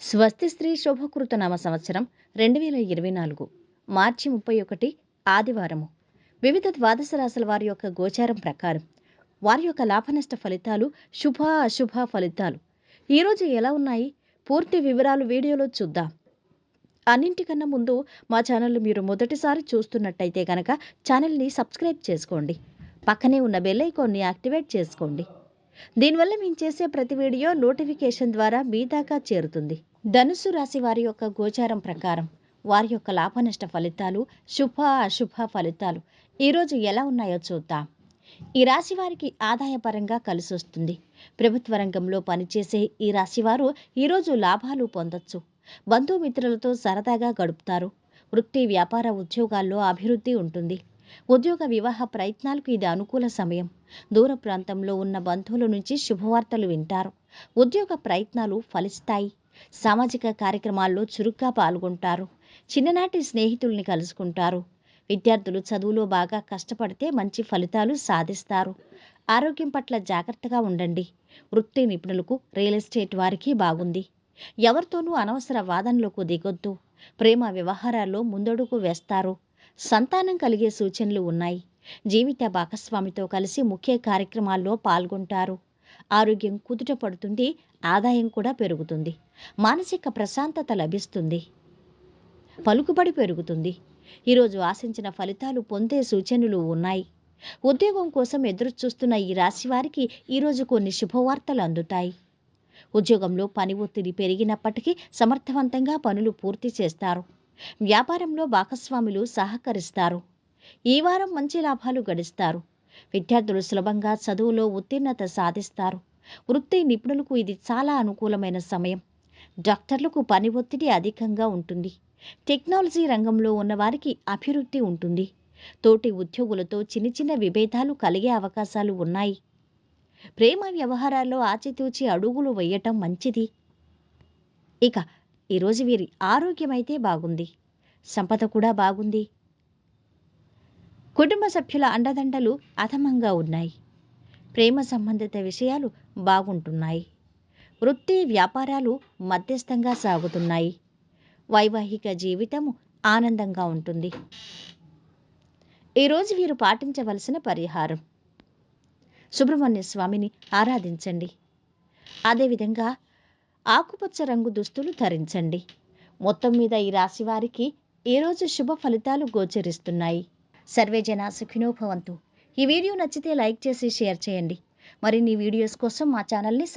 స్వస్తి స్త్రీ శుభకృత నామ సంవత్సరం రెండు వేల ఇరవై నాలుగు మార్చి ముప్పై ఒకటి ఆదివారము. వివిధ ద్వాదశ రాశుల వారి యొక్క గోచారం ప్రకారం వారి యొక్క లాభనష్ట ఫలితాలు శుభ అశుభ ఫలితాలు. ఈరోజు ఎలా ఉన్నాయి? పూర్తి వివరాలు వీడియోలో చూద్దాం. అన్నింటికన్నా ముందు మా ఛానల్ మీరు మొదటిసారి చూస్తున్నట్టయితే కనుక ఛానల్ని సబ్స్క్రైబ్ చేసుకోండి. పక్కనే ఉన్న బెల్ ఐకాన్ని యాక్టివేట్ చేసుకోండి. దీనివల్ల మేము చేసే ప్రతి వీడియో నోటిఫికేషన్ ద్వారా మీ దాకా చేరుతుంది. ధనుసు రాశి వారి యొక్క గోచారం ప్రకారం వారి యొక్క లాభనష్ట ఫలితాలు శుభ అశుభ ఫలితాలు ఈరోజు ఎలా ఉన్నాయో చూద్దాం. ఈ రాశి వారికి ఆదాయపరంగా కలిసి వస్తుంది. ప్రభుత్వ రంగంలో పనిచేసే ఈ రాశివారు ఈరోజు లాభాలు పొందొచ్చు. బంధుమిత్రులతో సరదాగా గడుపుతారు. వృత్తి వ్యాపార ఉద్యోగాల్లో అభివృద్ధి ఉంటుంది. ఉద్యోగ వివాహ ప్రయత్నాలకు ఇది అనుకూల సమయం. దూర ప్రాంతంలో ఉన్న బంధువుల నుంచి శుభవార్తలు వింటారు. ఉద్యోగ ప్రయత్నాలు ఫలిస్తాయి. సామాజిక కార్యక్రమాల్లో చురుగ్గా పాల్గొంటారు. చిన్ననాటి స్నేహితుల్ని కలుసుకుంటారు. విద్యార్థులు చదువులో బాగా కష్టపడితే మంచి ఫలితాలు సాధిస్తారు. ఆరోగ్యం పట్ల జాగ్రత్తగా ఉండండి. వృత్తి నిపుణులకు రియల్ ఎస్టేట్ వారికి బాగుంది. ఎవరితోనూ అనవసర వాదనలకు దిగొద్దు. ప్రేమ వ్యవహారాల్లో ముందడుగు వేస్తారు. సంతానం కలిగే సూచనలు ఉన్నాయి. జీవిత భాగస్వామితో కలిసి ముఖ్య కార్యక్రమాల్లో పాల్గొంటారు. ఆరోగ్యం కుదుట పడుతుంది ఆదాయం కూడా పెరుగుతుంది. మానసిక ప్రశాంతత లభిస్తుంది. పలుకుబడి పెరుగుతుంది. ఈరోజు ఆశించిన ఫలితాలు పొందే సూచనలు ఉన్నాయి. ఉద్యోగం కోసం ఎదురు చూస్తున్న ఈ రాశి వారికి ఈరోజు కొన్ని శుభవార్తలు అందుతాయి. ఉద్యోగంలో పని ఒత్తిడి పెరిగినప్పటికీ సమర్థవంతంగా పనులు పూర్తి చేస్తారు. వ్యాపారంలో భాగస్వాములు సహకరిస్తారు. ఈ వారం మంచి లాభాలు గడిస్తారు. విద్యార్థులు సులభంగా చదువులో ఉత్తీర్ణత సాధిస్తారు. వృత్తి నిపుణులకు ఇది చాలా అనుకూలమైన సమయం. డాక్టర్లకు పని ఒత్తిడి అధికంగా ఉంటుంది. టెక్నాలజీ రంగంలో ఉన్నవారికి అభివృద్ధి ఉంటుంది. తోటి ఉద్యోగులతో చిన్న చిన్న విభేదాలు కలిగే అవకాశాలు ఉన్నాయి. ప్రేమ వ్యవహారాల్లో ఆచితూచి అడుగులు వేయటం మంచిది. ఇక ఈరోజు వీరి ఆరోగ్యం అయితే బాగుంది. సంపద కూడా బాగుంది. కుటుంబ సభ్యుల అండదండలు అధమంగా ఉన్నాయి. ప్రేమ సంబంధిత విషయాలు బాగుంటున్నాయి. వృత్తి వ్యాపారాలు మధ్యస్థంగా సాగుతున్నాయి. వైవాహిక జీవితము ఆనందంగా ఉంటుంది. ఈరోజు వీరు పాటించవలసిన పరిహారం. సుబ్రహ్మణ్య స్వామిని ఆరాధించండి. అదేవిధంగా ఆకుపచ్చ రంగు దుస్తులు ధరించండి. మొత్తం మీద ఈ రాశి వారికి ఈరోజు శుభ ఫలితాలు గోచరిస్తున్నాయి? సర్వే సుఖినోభవంతు ఈ వీడియో నచ్చితే లైక్ చేసి షేర్ చేయండి. మరిన్ని వీడియోస్ కోసం మా ఛానల్ని